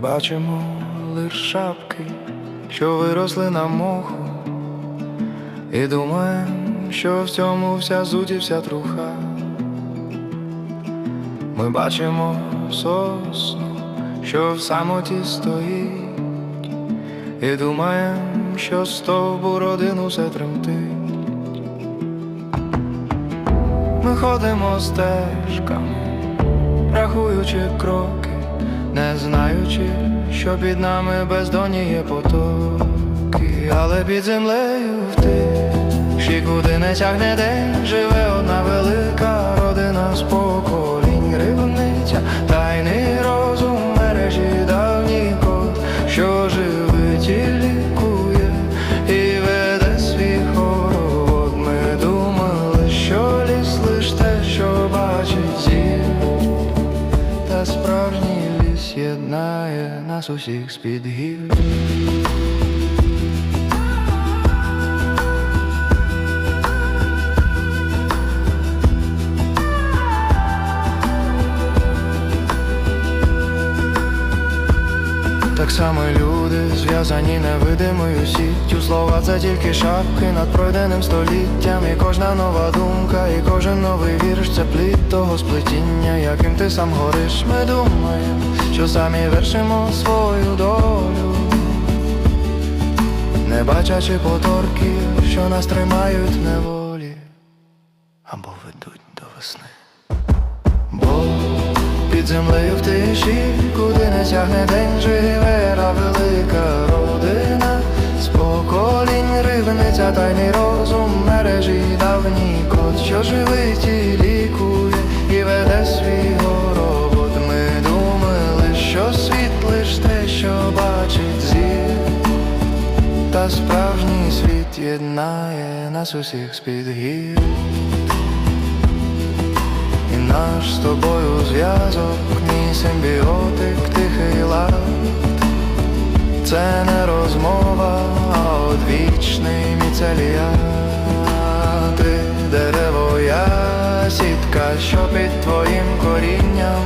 Бачимо лиш шапки, що виросли на моху, і думаємо, що в цьому вся суть і вся труха. Ми бачимо сосну, що в самоті стоїть, і думаємо, що стовбу родину все тремтить. Ми ходимо стежками, рахуючи кроки, не знаючи, що під нами бездонні є потоки, але під землею в тиші, куди не тягне день, живе одна велика родина з поколінь, рибниця, тайний розум мережі давній код, що живить і лікує, і веде свій хоровод. Ми думали, що ліс лиш те, що бачить зір. Та справжній єднає нас усіх з-під гір. Так само люди зв'язані невидимою сіттю. Слова це тільки шапки над пройденим століттям. І кожна нова думка, і кожен новий вірш Це плід того сплетіння, яким ти сам гориш. Ми думаємо, що самі вершимо свою долю. Не бачачи поторків, що нас тримають неволі. Або ведуть до весни під землею в тиші, куди не тягне день, живе велика родина, з поколінь рибниця, тайний розум, мережі давній код, що живить і лікує, і веде свій горобот. Ми думали, що світ лиш те, що бачить зір, та справжній світ єднає нас усіх з-під гір. Наш з тобою зв'язок, мій симбіотик, тихий лад. Це не розмова, а одвічний міцелія Ти дерево, я сітка, що під твоїм корінням